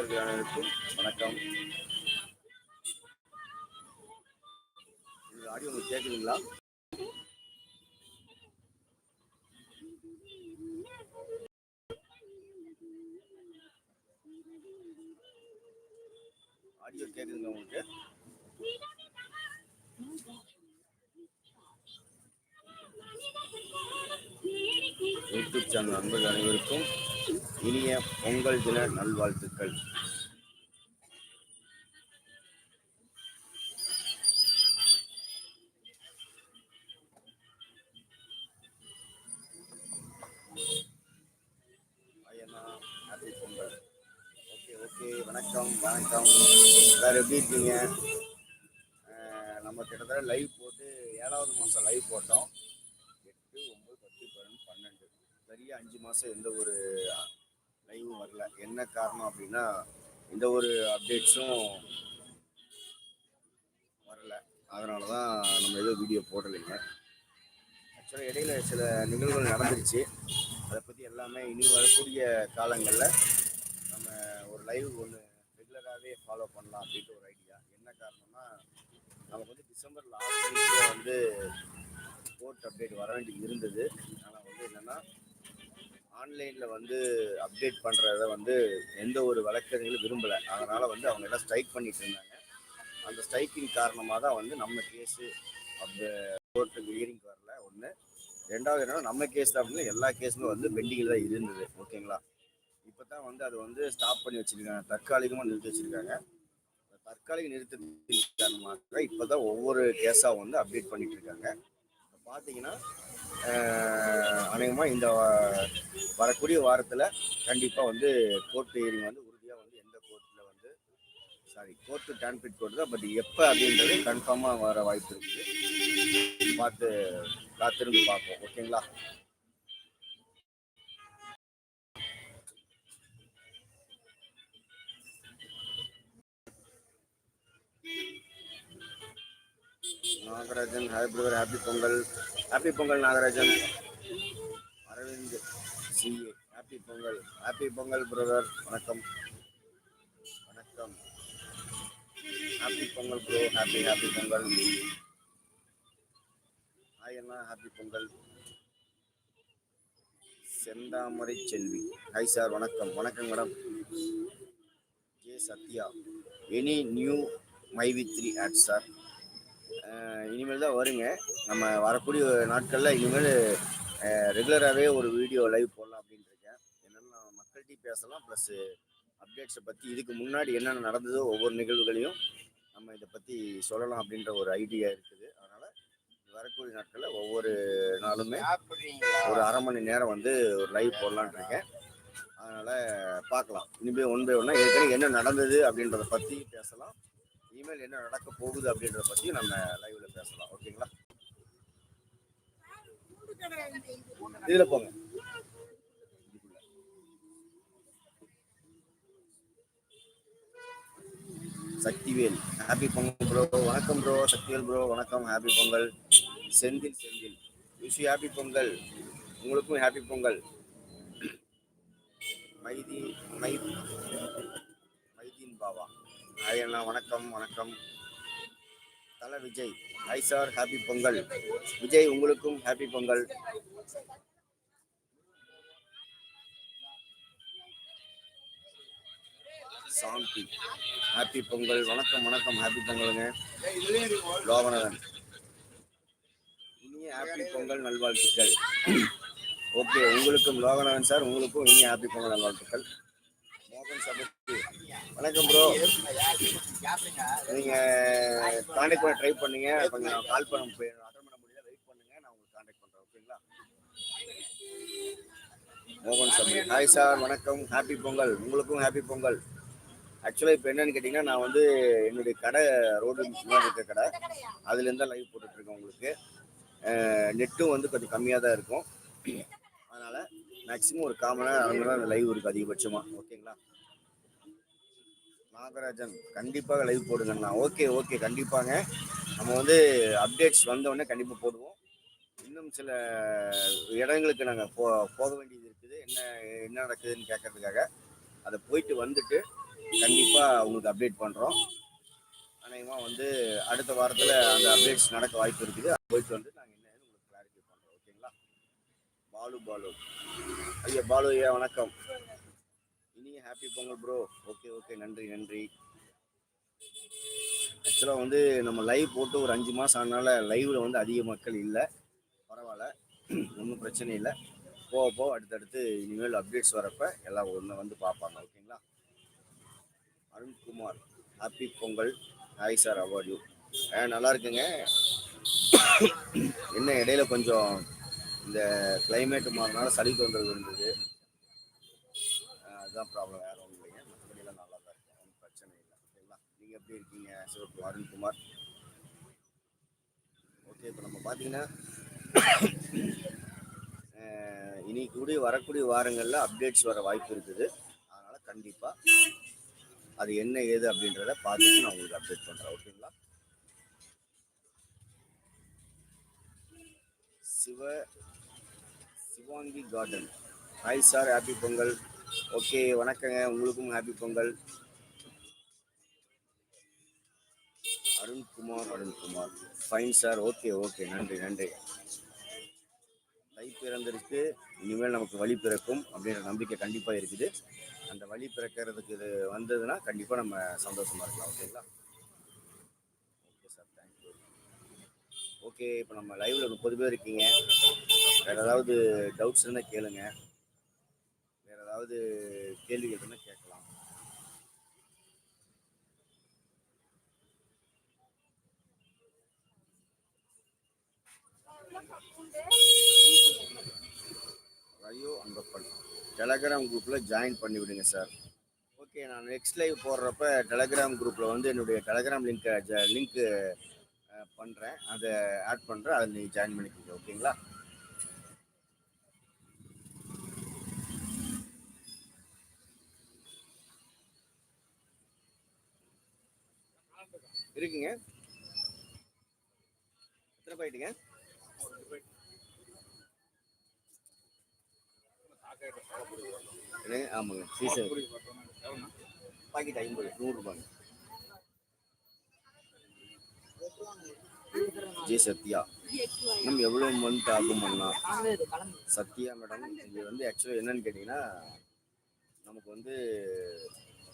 நண்பர்கள் அனைவருக்கும் வணக்கம். ஆடியோ உங்களுக்கு கேட்குதுங்களா? ஆடியோ கேட்குதுங்களா உங்களுக்கு? யூடியூப் சேனல் நண்பர்கள் அனைவருக்கும் இனிய பொங்கல் தின நல்வாழ்த்து ஐயண்ணா பொங்கல் ஓகே ஓகே வணக்கம் வணக்கம் எல்லாரும் எப்படி இருக்கீங்க நம்ம கிட்டத்தட்ட லைவ் போட்டு ஏழாவது மாதம் லைவ் போட்டோம் எட்டு ஒம்பது பத்து பதினொன்று பன்னெண்டு சரியாக அஞ்சு மாதம் எந்த ஒரு லைவும் வரல. என்ன காரணம் அப்படின்னா எந்த ஒரு அப்டேட்ஸும் வரல. அதனால தான் நம்ம எதுவும் வீடியோ போடலைங்க. ஆக்சுவலாக இடையில சில நிகழ்வுகள் நடந்துருச்சு. அதை பற்றி எல்லாமே இனி வரக்கூடிய காலங்களில் நம்ம ஒரு லைவ் ஒன்று ரெகுலராகவே ஃபாலோ பண்ணலாம் அப்படின்ட்டு ஒரு ஐடியா என்ன காரணம்னா நமக்கு வந்து டிசம்பர் லாஸ்ட் வீக்கில் வந்து கோர்ட் அப்டேட் வர வேண்டி இருந்தது. ஆனால் வந்து என்னென்னா ஆன்லைனில் வந்து அப்டேட் பண்ணுறத வந்து எந்த ஒரு வழக்கறிஞர்களும் விரும்பலை. அதனால் வந்து அவங்க எல்லாம் ஸ்ட்ரைக் பண்ணிட்டு இருந்தாங்க. அந்த ஸ்ட்ரைக்கிங் காரணமாக தான் வந்து நம்ம கேஸு அந்த கோர்ட்டுக்கு ஹியரிங் வரல. ஒன்று ரெண்டாவது என்னன்னா நம்ம கேஸ் தான் அப்படின்னு எல்லா கேஸுமே வந்து பெண்டிங்கில் தான் இருந்தது. ஓகேங்களா இப்போ தான் வந்து அது வந்து ஸ்டாப் பண்ணி வச்சுருக்காங்க. தற்காலிகமாக நிறுத்தி வச்சிருக்காங்க. தற்காலிக நிறுத்தத்தின் காரணமாக இப்போ தான் ஒவ்வொரு கேஸாக வந்து அப்டேட் பண்ணிகிட்டு இருக்காங்க. பார்த்தீங்கன்னா அநேகமாக இந்த வரக்கூடிய வாரத்தில் கண்டிப்பாக வந்து கோர்ட் ஹியரிங் வந்து உறுதியாக வந்து எந்த கோர்ட்டில் வந்து சாரி கோர்ட்டு டான்பிட் கோர்ட் தான் பட் எப்போ அப்படின்றது கன்ஃபார்மாக வர வாய்ப்பு இருக்குது பார்த்து காத்திருந்து பார்ப்போம். ஓகேங்களா Nagarajan hi brother happy Pongal. Happy Pongal Nagarajan. Aravind CA happy Pongal. Happy Pongal brother. வணக்கம். வணக்கம். Happy Pongal bro happy happy Pongal. Hi அண்ணா happy Pongal. Senthamarai Selvi. Hi sir வணக்கம். வணக்கம் madam. J Sathya. Any new my V three ad sir. இனிமேல் தான் வருங்க. நம்ம வரக்கூடிய நாட்களில் இனிமேல் ரெகுலராகவே ஒரு வீடியோ லைவ் போடலாம் அப்படின்னு இருக்கேன். என்னென்னா மக்கள்கிட்ட பேசலாம். ப்ளஸ் அப்டேட்ஸை பற்றி இதுக்கு முன்னாடி என்னென்ன நடந்ததோ ஒவ்வொரு நிகழ்வுகளையும் நம்ம இதை பற்றி சொல்லலாம் அப்படின்ற ஒரு ஐடியா இருக்குது. அதனால் வரக்கூடிய நாட்களில் ஒவ்வொரு நாளுமே ஒரு அரை மணி நேரம் வந்து ஒரு லைவ் போடலான்னு இருக்கேன். அதனால் பார்க்கலாம். இனிமேல் ஒன் பை ஒன்னாக ஏற்கனவே என்ன நடந்தது அப்படின்றத பற்றி பேசலாம். இனிமேல் என்ன நடக்க போகுது அப்படின்றத பற்றி நம்ம லைவ்ல பேசலாம். ஓகேங்களா இதுல போங்க. சக்திவேல் ஹாப்பி பொங்கல் ப்ரோ வணக்கம் ப்ரோ சக்திவேல் ப்ரோ வணக்கம். Happy Pongal. Senthil Senthil. Wish happy Pongal. உங்களுக்கும் ஹாப்பி பொங்கல். மைதி மை மைதீன் பாபா ஹாய் அண்ணா வணக்கம் வணக்கம். தல Vijay. Hi sir happy Pongal. Vijay உங்களுக்கும் ஹாப்பி பொங்கல். சாந்தி. ஹாப்பி பொங்கல். வணக்கம் வணக்கம். ஹாப்பி பொங்கலுங்க. லோகநாதன். இனிய ஹாப்பி பொங்கல் நல்வாழ்த்துக்கள். ஓகே உங்களுக்கும் லோகநாதன் சார் உங்களுக்கும் இனிய ஹாப்பி பொங்கல் நல்வாழ்த்துக்கள். மோகன் சபத்தி வணக்கம் ப்ரோ நீங்க காண்டாக்ட் பண்ண ட்ரை பண்ணீங்க. கொஞ்சம் கால் பண்ண அட்டன் பண்ண முடியல. வெயிட் பண்ணுங்க. நான் உங்களுக்கு காண்டாக்ட் பண்றேன். ஓகேங்களா மோகன் சபதி ஹாய் சார் வணக்கம். ஹாப்பி பொங்கல் உங்களுக்கும் ஹாப்பி பொங்கல் ஆக்சுவலாக இப்போ என்னன்னு கேட்டிங்கன்னா நான் வந்து என்னுடைய கடை ரோடு முன்னாடி இருக்க கடை. அதுலேருந்து தான் லைவ் போட்டுட்ருக்கேன் உங்களுக்கு. நெட்டும் வந்து கொஞ்சம் கம்மியாக தான் இருக்கும். அதனால் மேக்ஸிமம் ஒரு காமனாக நேரம் லைவ் இருக்குது அதிகபட்சமாக ஓகேங்களா நாகராஜன் கண்டிப்பாக லைவ் போடுங்கண்ணா. ஓகே ஓகே கண்டிப்பாங்க. நம்ம வந்து அப்டேட்ஸ் வந்தோடனே கண்டிப்பாக போடுவோம். இன்னும் சில இடங்களுக்கு நாங்கள் போ போக வேண்டியது இருக்குது. என்ன என்ன நடக்குதுன்னு கேட்கறதுக்காக அதை போயிட்டு வந்துட்டு கண்டிப்பாக உங்களுக்கு அப்டேட் பண்ணுறோம் அநேகமாக வந்து அடுத்த வாரத்தில் அந்த அப்டேட்ஸ் நடக்க வாய்ப்பு இருக்குது. அது போயிட்டு வந்து நாங்கள் என்னன்னு உங்களுக்கு கிளாரிஃபை பண்ணுறோம் ஓகேங்களா பாலு பாலு. ஐயா பாலு ஐயா வணக்கம். Happy Pongal bro okay okay நன்றி நன்றி. ஆக்சுவலாக வந்து நம்ம லைவ் போட்டு ஒரு அஞ்சு மாதம் ஆனால லைவில் வந்து அதிக மக்கள் இல்லை. பரவாயில்ல. ஒன்றும் பிரச்சனை இல்லை. போக போக அடுத்தடுத்து இனிமேல் அப்டேட்ஸ் வரப்ப எல்லாம் ஒன்று வந்து பார்ப்பாங்க. ஓகேங்களா? Arunkumar happy Pongal hi sir how are you நல்லா இருக்குங்க. என்ன இடையில கொஞ்சம் இந்த கிளைமேட் மாறினால சளி தொந்தரவு இருந்தது அதுதான் ப்ராப்ளம் வேற ஒன்றும் இல்லைங்க. மற்றபடியெல்லாம் நல்லா தான் இருக்கும் ஒன்றும் பிரச்சனை இல்லை. ஓகேங்களா நீங்கள் எப்படி இருக்கீங்க? சிவப்பு அருண்குமார். ஓகே இப்போ நம்ம பார்த்தீங்கன்னா இனி கூடிய வரக்கூடிய வாரங்களில் அப்டேட்ஸ் வர வாய்ப்பு இருக்குது. அதனால் கண்டிப்பாக அது என்ன ஏது அப்படின்றத பார்த்துட்டு நான் உங்களுக்கு அப்டேட் பண்ணுறேன் ஓகேங்களா Siva Shivangi garden hi sir happy Pongal. Okay வணக்கங்க. உங்களுக்கும் happy Pongal. Arunkumar Arunkumar. Fine sir okay okay நன்றி நன்றி. தை பிறந்திருக்கு. இனிமேல் நமக்கு வழி பிறக்கும் அப்படின்ற நம்பிக்கை கண்டிப்பாக இருக்குது. அந்த வழி பிறக்கிறதுக்கு இது வந்ததுன்னா கண்டிப்பாக நம்ம சந்தோஷமாக இருக்கலாம். ஓகேங்களா ஓகே சார் தேங்க்யூ ஓகே இப்போ நம்ம லைவில் முப்பது பேர் இருக்கீங்க. வேறு ஏதாவது டவுட்ஸ் இருந்தால் கேளுங்கள் ஏதாவது கேள்வி இருந்தால் கேட்கலாம். ஐயோ அன்பப்பன் டெலகிராம் குரூப்பில் ஜாயின் பண்ணி விடுங்க சார் ஓகே நான் நெக்ஸ்ட் லைவ் போடுறப்ப டெலகிராம் குரூப்பில் வந்து என்னுடைய டெலகிராம் லிங்க்கை லிங்க்கு பண்ணுறேன் அதை ஆட் பண்ணுறேன் அதை நீங்கள் ஜாயின் பண்ணிக்கோங்க ஓகேங்களா இருக்குங்க. எத்தனை பாயிட்டுங்க என்னங்க? ஆமாங்க. சீசன். பாக்கெட் ஐம்பது நூறுரூபாங்க ஜி சத்யா. மேம் எவ்வளோ மந்த் ஆகும் அண்ணா? சத்யா மேடம் இது வந்து ஆக்சுவலாக என்னன்னு கேட்டிங்கன்னா நமக்கு வந்து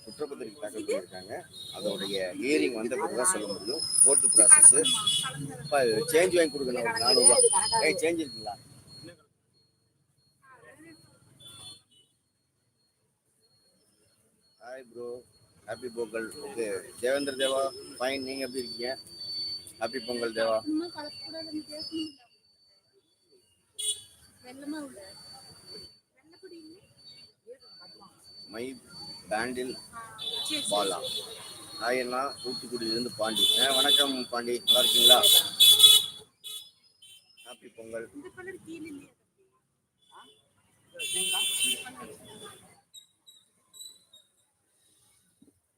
குற்றப்பத்திரிக்கை தாக்கல் பண்ணியிருக்காங்க. அதோடைய ஹியரிங் வந்த பிறகு தான் சொல்ல முடியும். கோர்ட்டு ப்ராசஸ்ஸு இப்போ சேஞ்ச் வாங்கி கொடுக்கணும். ஒரு நானூறுரூவா ஏய் சேஞ்ச் இருக்குங்களா? Hi bro happy Pongal okay Devendra Deva fine நீங்கள் எப்படி இருக்கீங்க? ஹாப்பி பொங்கல் தேவா? மை பேண்டில். பாலா. ஹாய் அண்ணா தூத்துக்குடியிலேருந்து பாண்டி. ஆ வணக்கம் பாண்டி. நல்லா இருக்கீங்களா? ஹாப்பி பொங்கல்.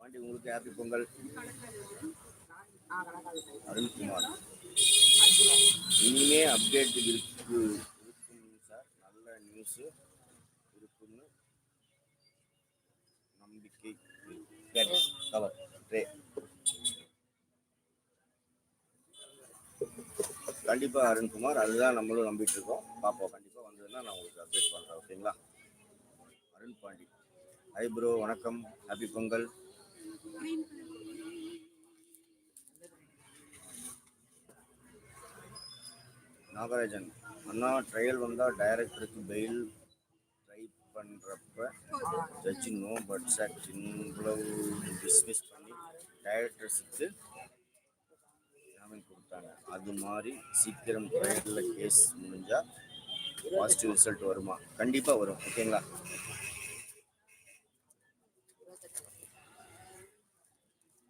பாண்டி உங்களுக்கு ஹாப்பி பொங்கல். அருண்குமார். இனிமே அப்டேட் இருக்கு. இருக்கும் சார். நல்ல நியூஸு இருக்குன்னு நம்பிக்கை கவர் ட்ரே கண்டிப்பா அருண்குமார் அதுதான் நம்மளும் நம்பிட்டு இருக்கோம் பார்ப்போம் கண்டிப்பா வந்ததுன்னா நான் உங்களுக்கு அப்டேட் பண்றேன் ஓகேங்களா? அருண் பாண்டி. ஹை ப்ரோ வணக்கம். ஹாப்பி பொங்கல். நாகராஜன் அண்ணா ட்ரையல் வந்தால் டைரக்டருக்கு பெயில் பண்ணுறப்ப ஜட்ஜி நோ பட் சார் இவ்வளவு டிஸ்மிஸ் பண்ணி டைரக்டர்ஸுக்கு ஜாமீன் கொடுத்தாங்க. அது மாதிரி சீக்கிரம் ட்ரையலில் கேஸ் முடிஞ்சால் பாசிட்டிவ் ரிசல்ட் வருமா? கண்டிப்பாக வரும். ஓகேங்களா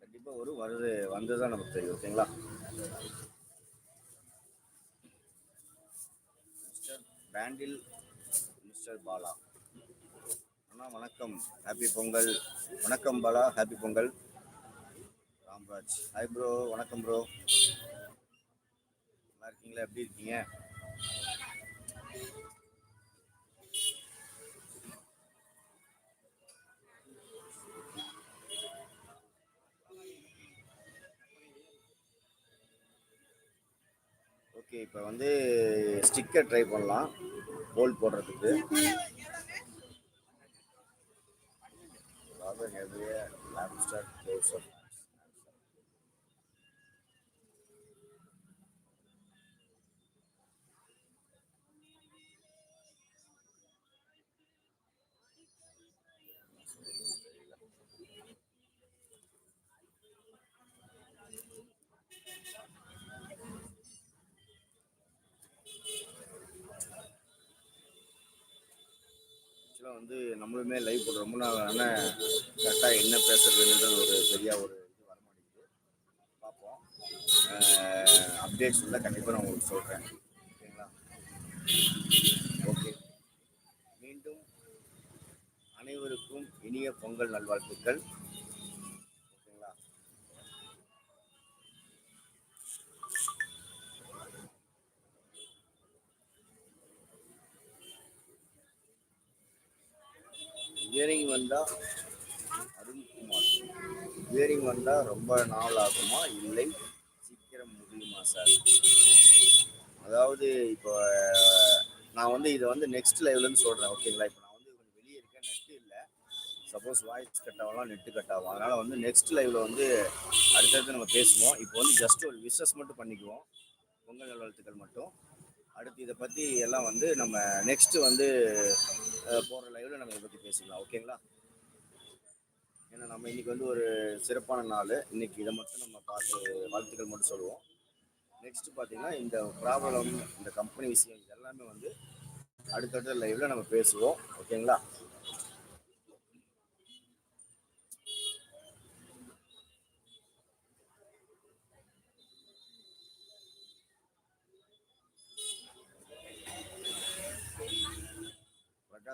கண்டிப்பாக வரும். வருது வந்தது தான் நமக்கு தெரியும். ஓகேங்களா மிஸ்டர் பேண்டில் மிஸ்டர் பாலா அண்ணா வணக்கம். ஹாப்பி பொங்கல். வணக்கம் Bala. Happy Pongal. Ramraj. Hi bro வணக்கம் ப்ரோ நல்லா இருக்கீங்களா? எப்படி இருக்கீங்க? ஓகே இப்போ வந்து ஸ்டிக்கர் ட்ரை பண்ணலாம். போல்ட் போடுறதுக்கு. livestock close up வந்து நம்மளுமே லைவ் போடுற ரொம்ப நாள் ஆனால் கரெக்டாக என்ன பேசுறதுன்றது ஒரு சரியாக ஒரு இது வர மாட்டேங்குது. பார்ப்போம். அப்டேட்ஸ் இருந்தால் கண்டிப்பாக நான் உங்களுக்கு சொல்கிறேன் ஓகேங்களா? ஓகே. மீண்டும் அனைவருக்கும் இனிய பொங்கல் நல்வாழ்த்துக்கள். இயரிங் வந்தால் அருண்குமார். இயரிங் வந்தால் ரொம்ப நாள் ஆகுமா இல்லை. சீக்கிரம் முடியுமா சார்? அதாவது இப்போ நான் வந்து இதை வந்து நெக்ஸ்ட் லைவ்லேருந்து சொல்கிறேன் ஓகேங்களா இப்போ நான் வந்து கொஞ்சம் வெளியே இருக்கேன் நெட்டு இல்லை. சப்போஸ் வாய்ஸ் கட் ஆகலாம் நெட்டு கட் ஆகும். அதனால் வந்து நெக்ஸ்ட் லைவில் வந்து அடுத்தடுத்து நம்ம பேசுவோம். இப்போ வந்து ஜஸ்ட் ஒரு விஷஸ் மட்டும் பண்ணிக்குவோம். பொங்கல் நல்வாழ்த்துக்கள் மட்டும். அடுத்து இதை பற்றி எல்லாம் வந்து நம்ம நெக்ஸ்ட் வந்து போகிற லைவ்ல நம்ம இதை பற்றி பேசிக்கலாம். ஓகேங்களா ஏன்னா நம்ம இன்னைக்கு வந்து ஒரு சிறப்பான நாள். இன்னைக்கு இதை மட்டும் நம்ம பார்த்து வாழ்த்துக்கள் மட்டும் சொல்லுவோம். நெக்ஸ்ட் பார்த்தீங்கன்னா இந்த ப்ராப்ளம் இந்த கம்பெனி விஷயம் இது எல்லாமே வந்து அடுத்தடுத்த லைவ்ல நம்ம பேசுவோம். ஓகேங்களா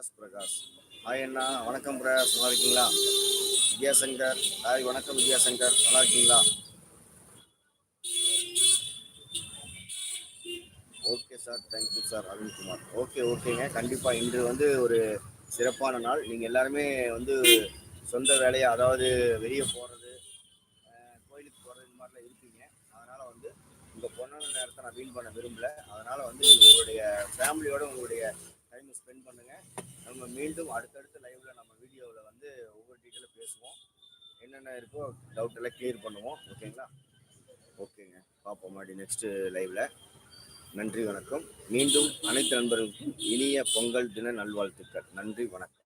பிரகாஷ் பிரகாஷ். ஹாய் அண்ணா வணக்கம் பிரகாஷ் நல்லா இருக்கீங்களா? வித்யாசங்கர். ஹாய் வணக்கம் வித்யாசங்கர். நல்லா இருக்கீங்களா? Okay sir. Thank you sir. Arunkumar okay ஓகேங்க. கண்டிப்பாக இன்று வந்து ஒரு சிறப்பான நாள். நீங்கள் எல்லாருமே வந்து சொந்த வேலையை அதாவது வெளியே போகிறது கோயிலுக்கு போகிறது இந்த மாதிரிலாம் இருப்பீங்க அதனால் வந்து உங்கள் பொண்ணான நேரத்தை நான் வீண் பண்ண விரும்பல. அதனால் வந்து நீங்கள் உங்களுடைய ஃபேமிலியோடு உங்களுடைய டைமை ஸ்பெண்ட் பண்ணுங்கள் நம்ம மீண்டும் அடுத்தடுத்த லைவில் நம்ம வீடியோவில் வந்து ஒவ்வொரு டீட்டெயிலும் பேசுவோம். என்னென்ன இருக்கோ டவுட் எல்லாம் கிளியர் பண்ணுவோம். ஓகேங்களா ஓகேங்க பார்ப்போம் மறுபடியும் நெக்ஸ்ட்டு லைவ்ல நன்றி வணக்கம். மீண்டும் அனைத்து நண்பர்களுக்கும் இனிய பொங்கல் தின நல்வாழ்த்துக்கள். நன்றி வணக்கம்.